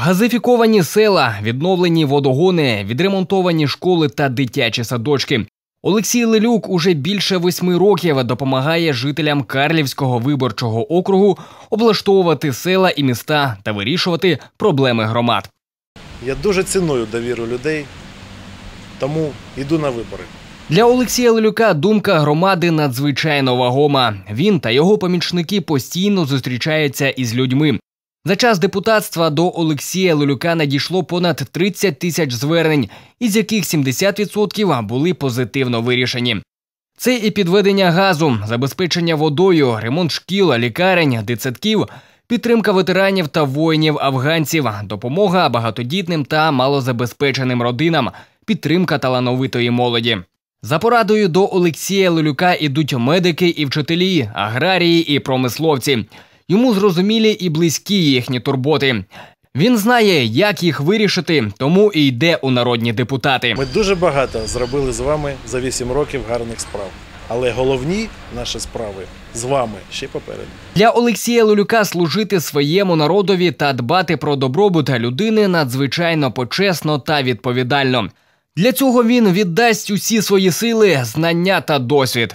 Газифіковані села, відновлені водогони, відремонтовані школи та дитячі садочки. Олексій Лелюк уже більше восьми років допомагає жителям Карлівського виборчого округу облаштовувати села і міста та вирішувати проблеми громад. Я дуже ціную довіру людей, тому йду на вибори. Для Олексія Лелюка думка громади надзвичайно вагома. Він та його помічники постійно зустрічаються із людьми. За час депутатства до Олексія Лелюка надійшло понад 30 тисяч звернень, із яких 70% були позитивно вирішені. Це і підведення газу, забезпечення водою, ремонт шкіл, лікарень, дитсадків, підтримка ветеранів та воїнів афганців, допомога багатодітним та малозабезпеченим родинам, підтримка талановитої молоді. За порадою до Олексія Лелюка ідуть медики і вчителі, аграрії і промисловці. Йому зрозумілі і близькі їхні турботи. Він знає, як їх вирішити, тому і йде у народні депутати. Ми дуже багато зробили з вами за 8 років гарних справ. Але головні наші справи з вами ще попереду. Для Олексія Лелюка служити своєму народові та дбати про добробут людини надзвичайно почесно та відповідально. Для цього він віддасть усі свої сили, знання та досвід.